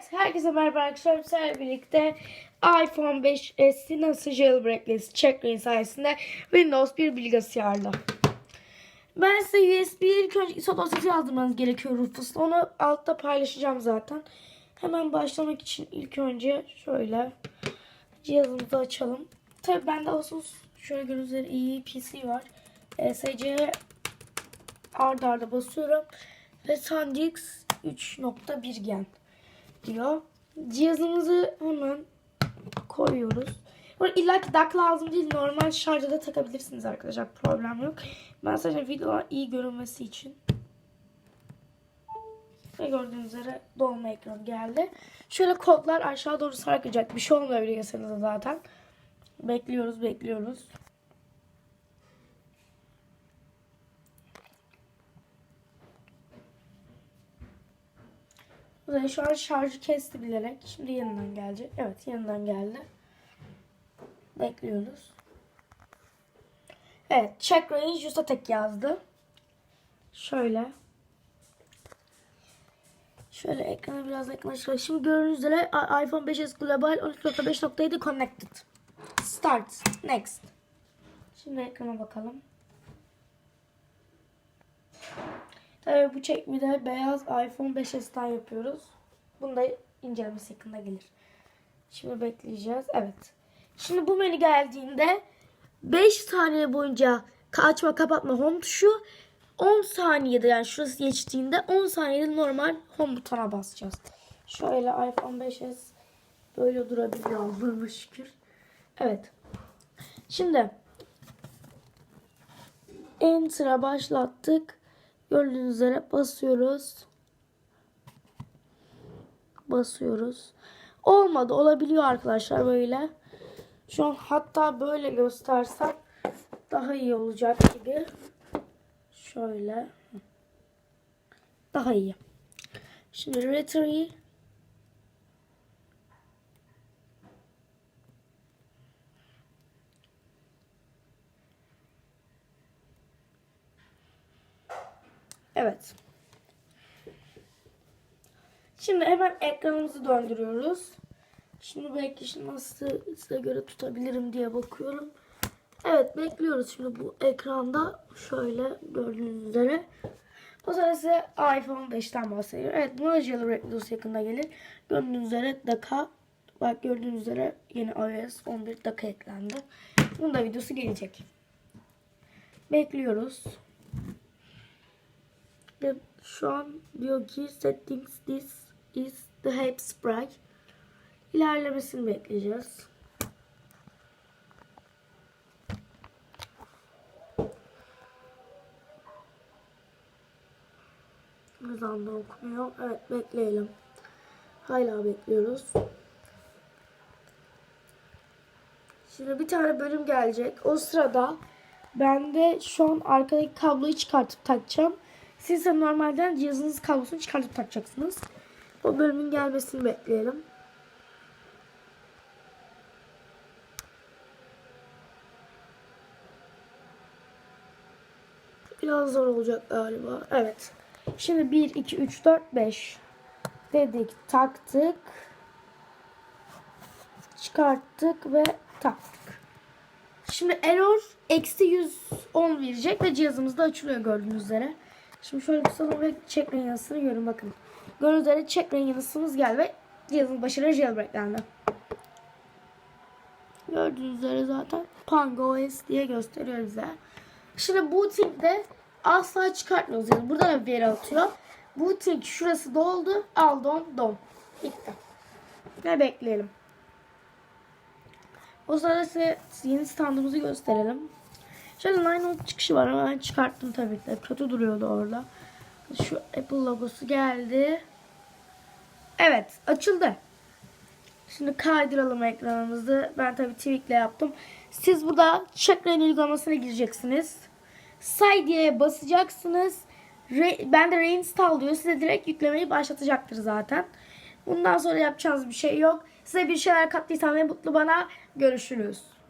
Evet, herkese merhaba arkadaşlar. Sizlerle birlikte iPhone 5s'i nasıl jailbreakleriz checkleyin sayesinde Windows 1 bilgisayarla. Ben size USB ilk önce ISO dosyası yazdırmanız gerekiyor Rufus'ta. Onu altta paylaşacağım zaten. Hemen başlamak için ilk önce şöyle cihazımızı açalım. Tabii bende Asus şöyle gördüğünüz üzere iyi PC var. ESC'ye arda arda basıyorum. Ve SanDisk 3.1 gen diyor. Cihazımızı hemen koyuyoruz. Burada illa ki DAC lazım değil. Normal şarja da takabilirsiniz arkadaşlar. Problem yok. Ben sadece videolar iyi görünmesi için. Ve gördüğünüz üzere dolma ekranı geldi. Şöyle kodlar aşağı doğru sarkacak. Bir şey olmuyor bilgisayarınızda zaten. Bekliyoruz bekliyoruz. Ve şu an şarjı kesti bilerek. Şimdi yeniden gelecek. Evet yeniden geldi. Bekliyoruz. Evet check range usta tek yazdı. Şöyle. Şöyle ekranı biraz yaklaştıralım. Şimdi gördüğünüz üzere iPhone 5s Global 13.5.7 connected. Start. Next. Şimdi ekrana bakalım. Tabii bu çekimi de beyaz iPhone 5s'ten yapıyoruz. Bunu da incelemesi yakında gelir. Şimdi bekleyeceğiz. Evet. Şimdi bu menü geldiğinde 5 saniye boyunca açma kapatma home tuşu 10 saniyede yani şurası geçtiğinde 10 saniyede normal home butona basacağız. Şöyle iPhone 5s böyle durabiliyor Allah'ıma şükür. Evet. Şimdi Enter'a başlattık. Gördüğünüz üzere basıyoruz. Basıyoruz. Olmadı. Olabiliyor arkadaşlar böyle. Şu an hatta böyle göstersem daha iyi olacak gibi. Şöyle. Daha iyi. Şimdi Retry Evet. Şimdi hemen ekranımızı döndürüyoruz. Şimdi belki şimdi nasıl size göre tutabilirim diye bakıyorum. Evet bekliyoruz şimdi bu ekranda şöyle gördüğünüz üzere. O zaman size iPhone 5'ten bahsediyor. Evet buna jailbreak videosu yakında gelir. Gördüğünüz üzere Daka bak gördüğünüz üzere yeni iOS 11 Daka eklendi. Bunun da videosu gelecek. Bekliyoruz. Ve şu an diyor ki settings this is the hype sprite. İlerlemesini bekleyeceğiz. Hızdan da okumuyor. Evet bekleyelim. Hala bekliyoruz. Şimdi bir tane bölüm gelecek. O sırada ben de şu an arkadaki kabloyu çıkartıp takacağım. Siz de normalden cihazınız kablosunu çıkartıp takacaksınız. O bölümün gelmesini bekleyelim. Biraz zor olacak galiba. Evet. Şimdi 1, 2, 3, 4, 5 dedik, taktık. Çıkarttık ve taktık. Şimdi error eksi 110 verecek ve cihazımız da açılıyor gördüğünüz üzere. Şimdi şöyle tutalım ve check rain yanısını görün bakın. Gördüğünüz üzere rain yanısımız geldi ve cihazın başarılı jailbreaklendi. Gördüğünüz üzere zaten Pango OS diye gösteriyor bize. Şimdi booting'de asla çıkartmıyoruz. Yani burada da bir veri atıyor. Booting şurası doldu. Al don don. Bitti. Ve bekleyelim. O sırada size yeni standımızı gösterelim. Şöyle nylon çıkışı var ama ben çıkarttım tabii ki. Kötü duruyordu orada. Şu Apple logosu geldi. Evet açıldı. Şimdi kaydıralım ekranımızı. Ben tabii Tweak'le yaptım. Siz burada Checkrain uygulamasına gireceksiniz. Say diye basacaksınız. Re- ben de reinstall diyor. Size direkt yüklemeyi başlatacaktır zaten. Bundan sonra yapacağınız bir şey yok. Size bir şeyler kattıysam ne mutlu bana. Görüşürüz.